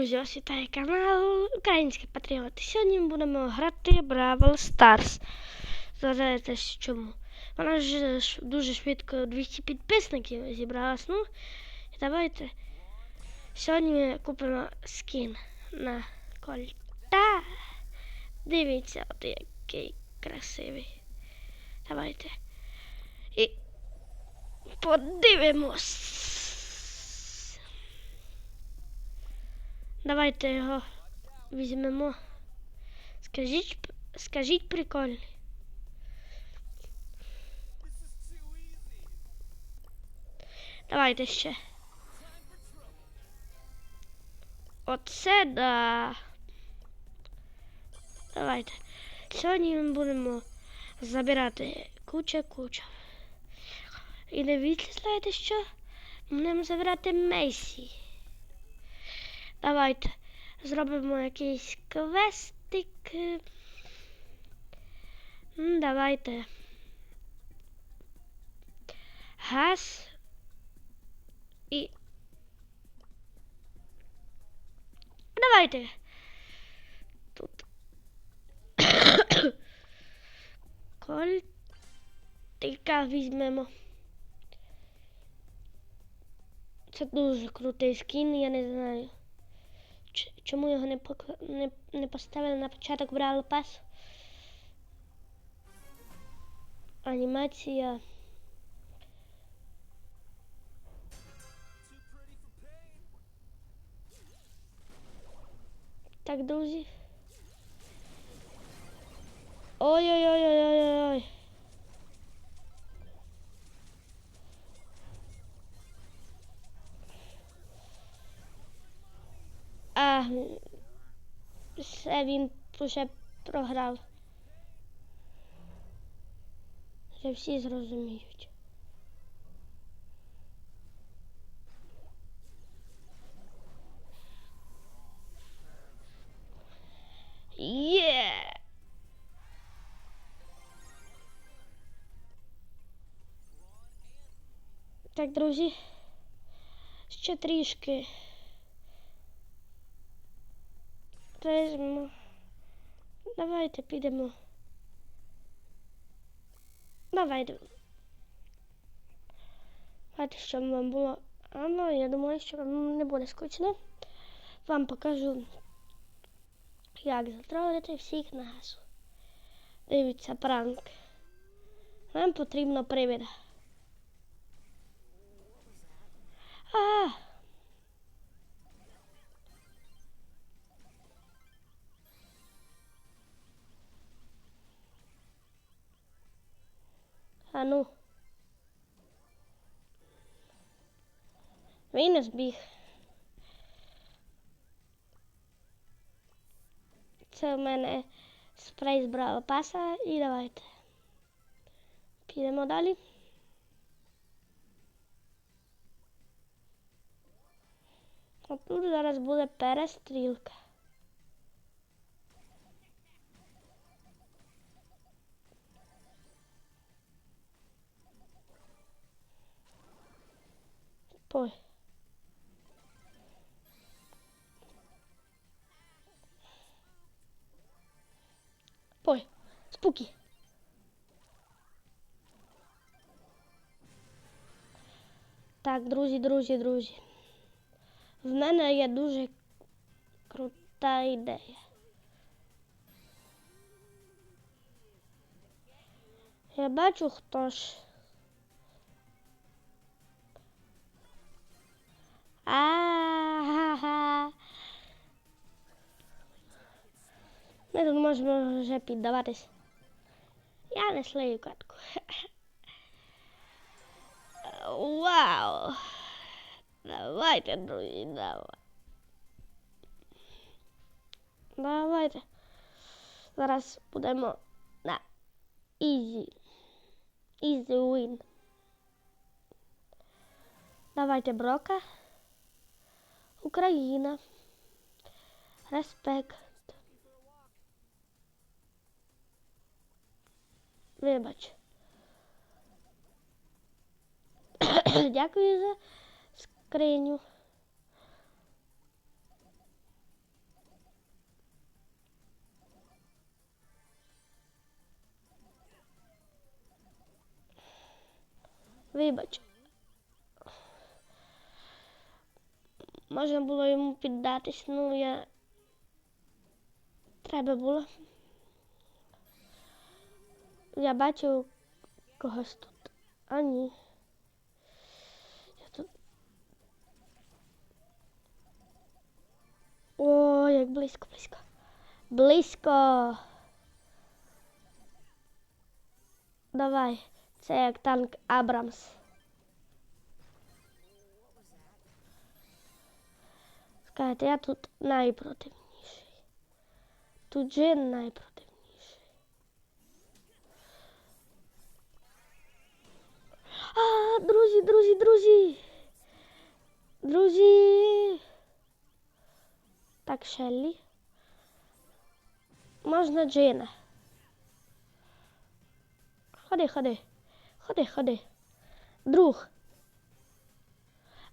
Друзі, ось вітає канал Українські Патріоти. Сьогодні будемо грати Бравл Старс. Здогадайтесь чому. Вона ж дуже швидко 200 підписників зібралась. Ну, і давайте. Сьогодні ми купимо скін на кольта. Дивіться, от який красивий. Давайте. І подивимось. Давайте його візьмемо. Скажіть, скажіть прикольний. Давайте ще. Оце да. Давайте. Сьогодні ми будемо забирати куча-куча. І дивіться, знаєте що? Ми будемо забирати Мейсі. Давайте зробимо якийсь квестик. Давайте. Газ і. Давайте. Тут. Кольтика візьмемо. Це дуже крутий скін, я не знаю. Чому його не, пок- не, не поставили на початок Бравл Пас? Анімація. Так, друзі. Ой-ой-ой-ой-ой-ой. Все він вже програв. Вже всі зрозуміють. Є! Так, друзі. Ще трішки. Візьмемо. Давайте підемо. Давайте. Давайте, щоб вам було. А ну, я думаю, що вам не буде скучно. Вам покажу, як затролити всіх на газу. Дивіться пранк. Нам потрібно привіда. А! А ну. Він збіг. Це в мене спрей з Браво паса і давайте. Підемо далі. А тут зараз буде перестрілка. Пой. Пой. Спуки. Так, друзі, друзі, друзі. В мене є дуже крута ідея. Я бачу, хто ж. Ага. Ми тут можемо вже піддаватись. Я не слию катку. Вау! Давайте, друзі, давай. Давайте. Зараз будемо на easy. Easy win. Давайте Брока. Україна. Респект. Вибач. Дякую за скриню. Вибач. Можна було йому піддатись, ну я. Треба було. Я бачив когось тут. А ні. Я тут. О, як близько, близько. Близько. Давай. Це як танк Абрамс. Скажете, я тут найпротивніший. Тут Джин найпротивніший. А, друзі, друзі, друзі. Друзі. Так, Шеллі. Можна Джина. Ходи, ходи. Ходи, ходи. Друг.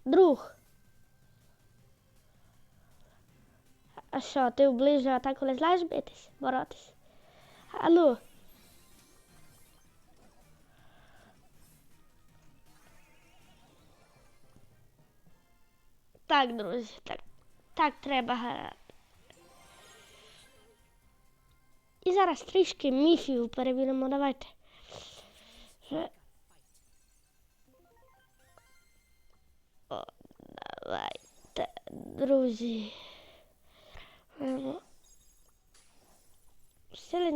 Друг. А що, ти в ближню атаку не знаєш битись, боротись? А. Так, друзі, так. Так треба грати. І зараз трішки міфів перевіримо. Давайте. О, давайте, друзі.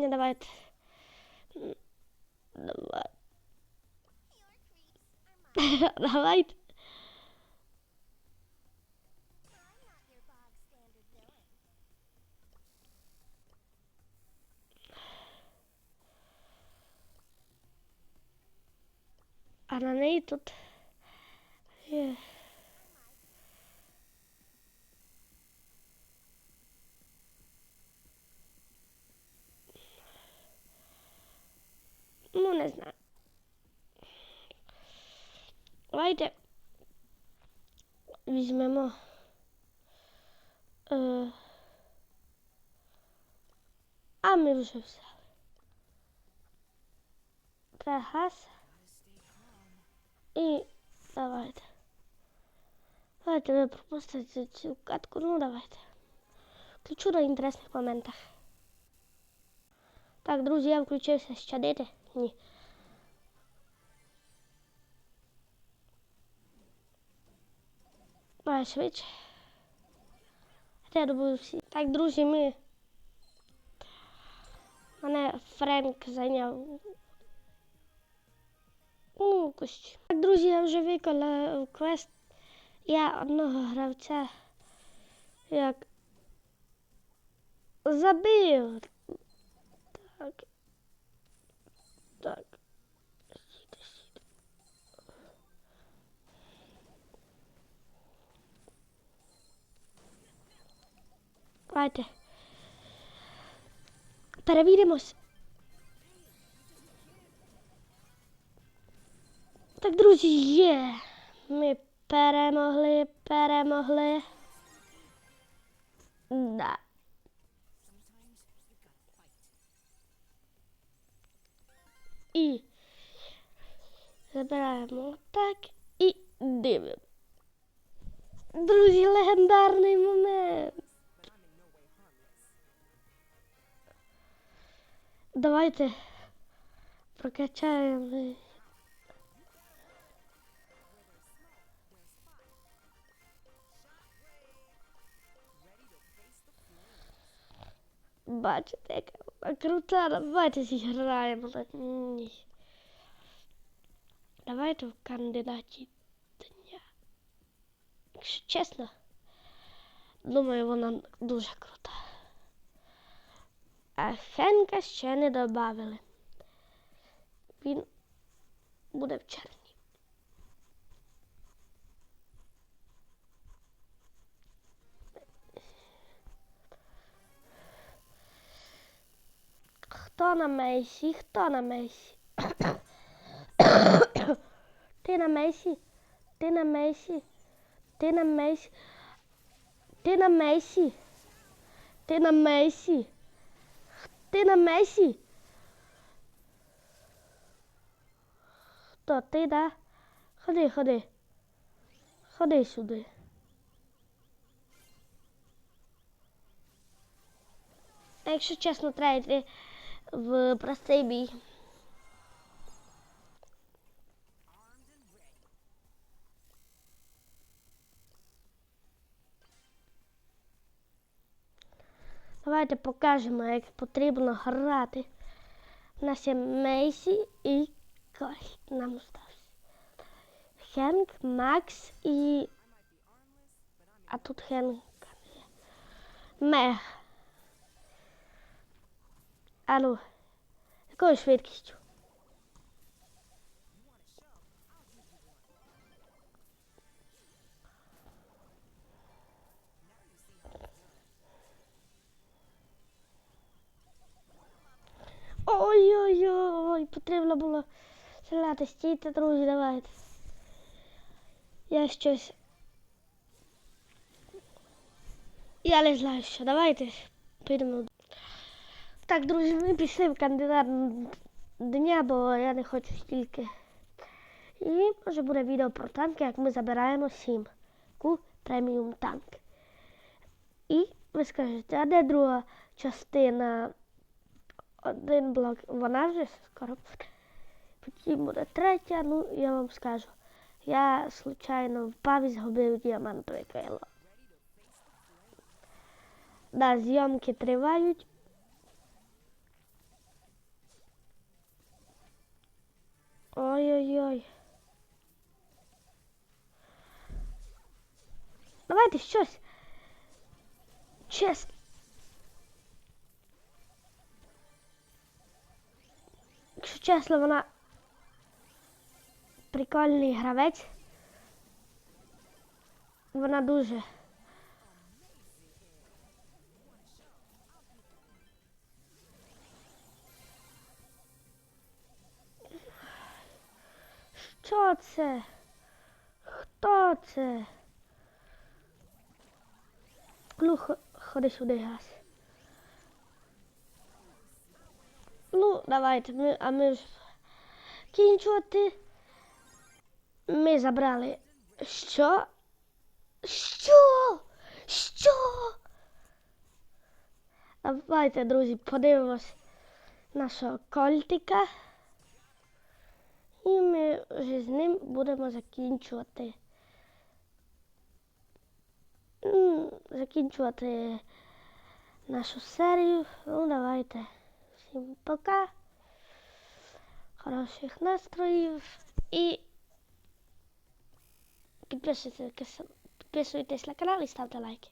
Сьогодні давайте. Давай. Давайте. А на тут є. Ну, не знаю. Давайте візьмемо. Е, а ми вже взяли. Пригас. І давайте. Давайте ви пропустите цю катку. Ну давайте. Включу на інтересних моментах. Так, друзі, я включився щадити. Ні. Давай швидше. Добув всі. Так, друзі, ми. Мене Френк зайняв. Ну, кущ. Так, друзі, я вже виконав квест. Я одного гравця як забив. Так. Давайте. Перевіримось. Так, друзі, є. Ми перемогли, перемогли. Да. І забираємо так і дивимо. Друзі, легендарний момент. Давайте прокачаємо. Бачите, яка крута, давайте зіграємо на. Давайте в кандидаті дня. Якщо чесно, думаю, вона дуже крута. А Хенка ще не додали. Він буде в червні. Хто на Мейсі? Хто на Мейсі? Ти на Мейсі? Ти на Мейсі? Ти на Мейсі? Ти на Мейсі? Ти на Мейсі? Ти на Месі? Хто ти, да? Ходи, ходи. Ходи сюди. Якщо чесно, треба йти в простий бій. Давайте покажемо, як потрібно грати. У Мейсі і Кольт. Нам стався. Хенк, Макс і. А тут Хенк. є. Мег. Ану. Якою швидкістю? Ой-ой-ой, потрібно було стріляти. Стійте, друзі, давайте. Я щось. Я не знаю, що. Давайте підемо. Так, друзі, ми пішли в кандидат дня, бо я не хочу стільки. І може буде відео про танки, як ми забираємо сім ку преміум танк. І ви скажете, а де друга частина? Один блок, вона вже скоро. Потім буде третя, ну я вам скажу. Я случайно впав і згубив діамантове крило. Да, зйомки тривають. Ой-ой-ой. Давайте щось. Чесно. Чесно, вона прикольний гравець. Вона дуже. Що це? Хто це? Ну, хо- ходи сюди, газ. Давайте, ми, а ми ж кінчувати. Ми забрали. Що? Що? Що? Давайте, друзі, подивимось нашого кольтика. І ми вже з ним будемо закінчувати. Закінчувати нашу серію. Ну, давайте. Всім пока. Хороших настроїв і підписуйтесь, на канал і ставте лайки.